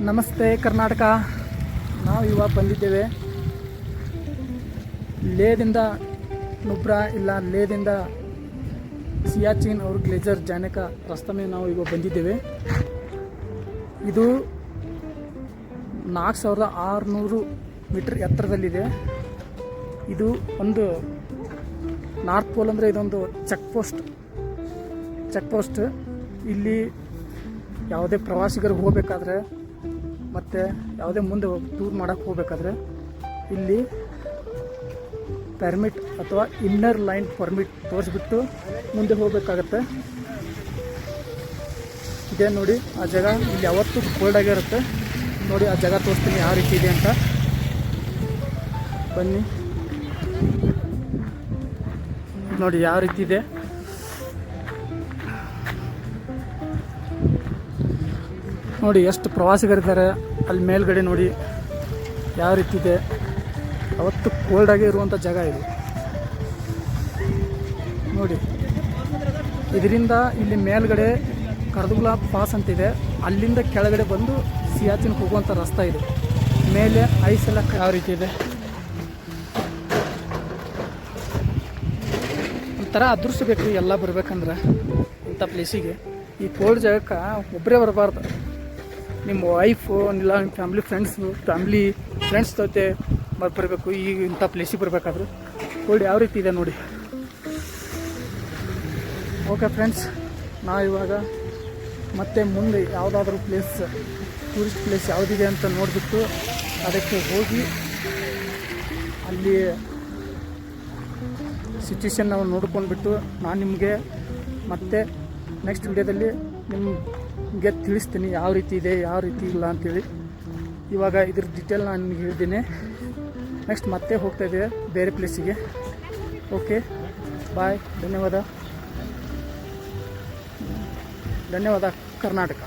ನಮಸ್ತೆ ಕರ್ನಾಟಕ. ನಾವು ಇವಾಗ ಬಂದಿದ್ದೇವೆ. ಲೇದಿಂದ ನುಬ್ರಾ ಇಲ್ಲ, ಲೇದಿಂದ ಸಿಯಾಚಿನ್ ಅವ್ರ ಗ್ಲೇಜರ್ ಜಾನಕ ರಸ್ತೆ ಮೇಲೆ ನಾವು ಇವಾಗ ಬಂದಿದ್ದೇವೆ. ಇದು ನಾಲ್ಕು ಸಾವಿರದ ಆರುನೂರು ಮೀಟರ್ ಎತ್ತರದಲ್ಲಿದೆ. ಇದು ಒಂದು ನಾರ್ತ್ ಪೋಲ್ ಅಂದರೆ ಇದೊಂದು ಚೆಕ್ ಪೋಸ್ಟ್. Check post. ಇಲ್ಲಿ ಯಾವುದೇ ಪ್ರವಾಸಿಗರು ಹೋಗಬೇಕಾದ್ರೆ ಮತ್ತು ಯಾವುದೇ ಮುಂದೆ ಟೂರ್ ಮಾಡೋಕ್ಕೆ ಹೋಗಬೇಕಾದ್ರೆ ಇಲ್ಲಿ ಪರ್ಮಿಟ್ ಅಥವಾ ಇನ್ನರ್ ಲೈನ್ ಪರ್ಮಿಟ್ ತೋರಿಸ್ಬಿಟ್ಟು ಮುಂದೆ ಹೋಗಬೇಕಾಗತ್ತೆ. ಇದೇ ನೋಡಿ, ಆ ಜಾಗ ಇಲ್ಲಿ ಯಾವತ್ತೂ ಕೋಲ್ಡ್ ಆಗಿರುತ್ತೆ ನೋಡಿ, ಆ ಜಾಗ ತೋರಿಸ್ತೀನಿ ಯಾವ ರೀತಿ ಇದೆ ಅಂತ. ಬನ್ನಿ. ನೋಡಿ, ಯಾವ ರೀತಿ ಇದೆ. ನೋಡಿ ಎಷ್ಟು ಪ್ರವಾಸಿಗರಿದ್ದಾರೆ. ಅಲ್ಲಿ ಮೇಲ್ಗಡೆ ನೋಡಿ ಯಾವ ರೀತಿ ಇದೆ. ಅವತ್ತು ಕೋಲ್ಡ್ ಆಗಿ ಇರುವಂಥ ಜಾಗ ಇದು. ನೋಡಿ ಇದರಿಂದ ಇಲ್ಲಿ ಮೇಲ್ಗಡೆ ಕರ್ದುಗುಲ ಪಾಸ್ ಅಂತಿದೆ ಅಲ್ಲಿಂದ ಕೆಳಗಡೆ ಬಂದು ಸಿಯಾಚಿನ್ ಹೋಗುವಂಥ ರಸ್ತೆ ಇದೆ. ಮೇಲೆ ಐಸ್ ಎಲ್ಲ ಯಾವ ರೀತಿ ಇದೆ? ಒಂಥರ ಅದೃಷ್ಟ ಬೇಕು ಎಲ್ಲ ಬರಬೇಕಂದ್ರೆ ಇಂಥ ಪ್ಲೇಸಿಗೆ ಈ ಕೋಲ್ಡ್ ಜಾಗಕ್ಕೆ ಒಬ್ಬರೇ ಬರಬಾರ್ದು. ನಿಮ್ಮ ವೈಫು ಇಲ್ಲ ನಿಮ್ಮ ಫ್ಯಾಮ್ಲಿ ಫ್ರೆಂಡ್ಸು ಫ್ಯಾಮ್ಲಿ ಫ್ರೆಂಡ್ಸ್ ಜೊತೆ ಬರ್ ಬರಬೇಕು ಈಗ ಇಂಥ ಪ್ಲೇಸಿಗೆ ಬರಬೇಕಾದ್ರು ನೋಡಿ ಯಾವ ರೀತಿ ಇದೆ ನೋಡಿ. ಓಕೆ ಫ್ರೆಂಡ್ಸ್ ನಾವು ಇವಾಗ ಮತ್ತೆ ಮುಂದೆ ಯಾವುದಾದ್ರೂ ಪ್ಲೇಸ್ ಟೂರಿಸ್ಟ್ ಪ್ಲೇಸ್ ಯಾವುದಿದೆ ಅಂತ ನೋಡಿಬಿಟ್ಟು ಅದಕ್ಕೆ ಹೋಗಿ ಅಲ್ಲಿ ಸಿಚುವೇಶನ್ ನಾವು ನೋಡ್ಕೊಂಡ್ಬಿಟ್ಟು ನಾನು ನಿಮಗೆ ಮತ್ತೆ ನೆಕ್ಸ್ಟ್ ವಿಡಿಯೋದಲ್ಲಿ ನಿಮಗೆ ತಿಳಿಸ್ತೀನಿ ಯಾವ ರೀತಿ ಇದೆ, ಯಾವ ರೀತಿ ಇಲ್ಲ ಅಂತೇಳಿ. ಇವಾಗ ಇದ್ರ ಡಿಟೇಲ್ ನಾನು ನಿಮಗೆ ಹೇಳಿದ್ದೀನಿ ನೆಕ್ಸ್ಟ್ ಮತ್ತೆ ಹೋಗ್ತಾ ಇದ್ದೀವಿ ಬೇರೆ ಪ್ಲೇಸಿಗೆ ಓಕೆ ಬಾಯ್ ಧನ್ಯವಾದ. ಧನ್ಯವಾದ, ಕರ್ನಾಟಕ.